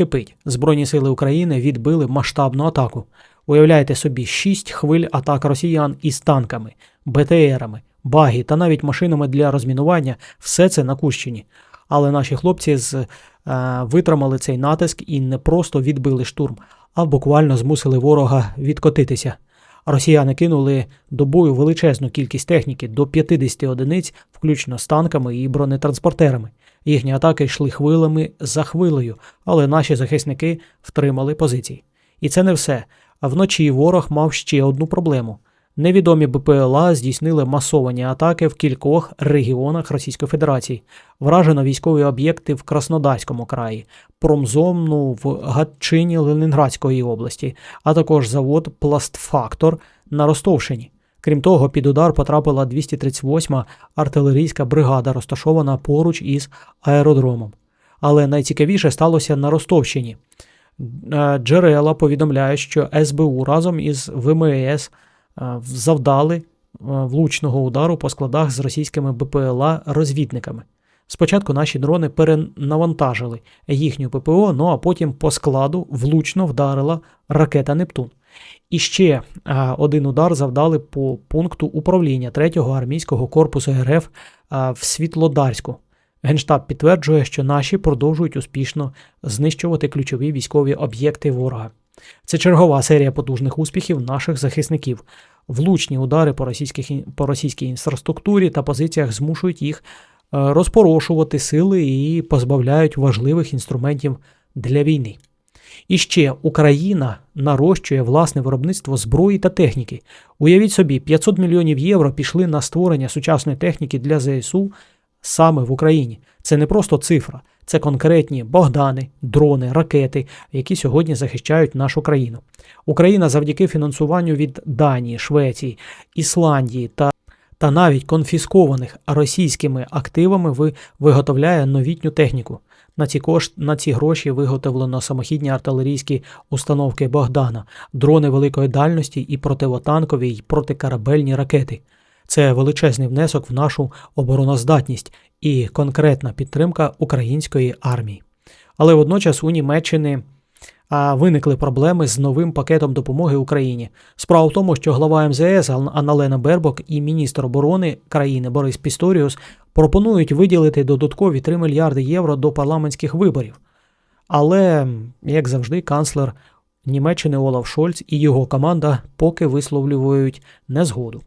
Кипить. Збройні сили України відбили масштабну атаку. Уявляєте собі, шість хвиль атак росіян із танками, БТРами, багі та навіть машинами для розмінування. Все це на Кущині. Але наші хлопці з, е, витримали цей натиск і не просто відбили штурм, а буквально змусили ворога відкотитися. Росіяни кинули до бою величезну кількість техніки до 50 одиниць, включно з танками і бронетранспортерами. Їхні атаки йшли хвилами за хвилею, але наші захисники втримали позиції. І це не все. Вночі ворог мав ще одну проблему. Невідомі БПЛА здійснили масовані атаки в кількох регіонах Російської Федерації. Вражено військові об'єкти в Краснодарському краї, промзону в Гатчині Ленінградської області, а також завод Пластфактор на Ростовщині. Крім того, під удар потрапила 238-ма артилерійська бригада, розташована поруч із аеродромом. Але найцікавіше сталося на Ростовщині. Е, Джерела повідомляють, що СБУ разом із ВМС завдали е, влучного удару по складах з російськими БПЛА розвідниками. Спочатку наші дрони перенавантажили їхню ППО, ну а потім по складу влучно вдарила ракета Нептун. І ще один удар завдали по пункту управління 3-го армійського корпусу РФ в Світлодарську. Генштаб підтверджує, що наші продовжують успішно знищувати ключові військові об'єкти ворога. Це чергова серія потужних успіхів наших захисників. Влучні удари по, російських, по російській інфраструктурі та позиціях змушують їх е, розпорошувати сили і позбавляють важливих інструментів для війни. І ще Україна нарощує власне виробництво зброї та техніки. Уявіть собі, 500 мільйонів євро пішли на створення сучасної техніки для ЗСУ саме в Україні. Це не просто цифра, це конкретні Богдани, дрони, ракети, які сьогодні захищають нашу країну. Україна завдяки фінансуванню від Данії, Швеції, Ісландії та та навіть конфіскованих російськими активами ви виготовляє новітню техніку. На ці кошт, на ці гроші виготовлено самохідні артилерійські установки Богдана, дрони великої дальності і противотанкові й протикорабельні ракети. Це величезний внесок в нашу обороноздатність і конкретна підтримка української армії. Але водночас у Німеччини виникли проблеми з новим пакетом допомоги Україні. Справа в тому, що глава МЗС Ан- Анна-Лена Бербок і міністр оборони країни Борис Пісторіус пропонують виділити додаткові 3 мільярди євро до парламентських виборів. Але, як завжди, канцлер Німеччини Олаф Шольц і його команда поки висловлюють незгоду.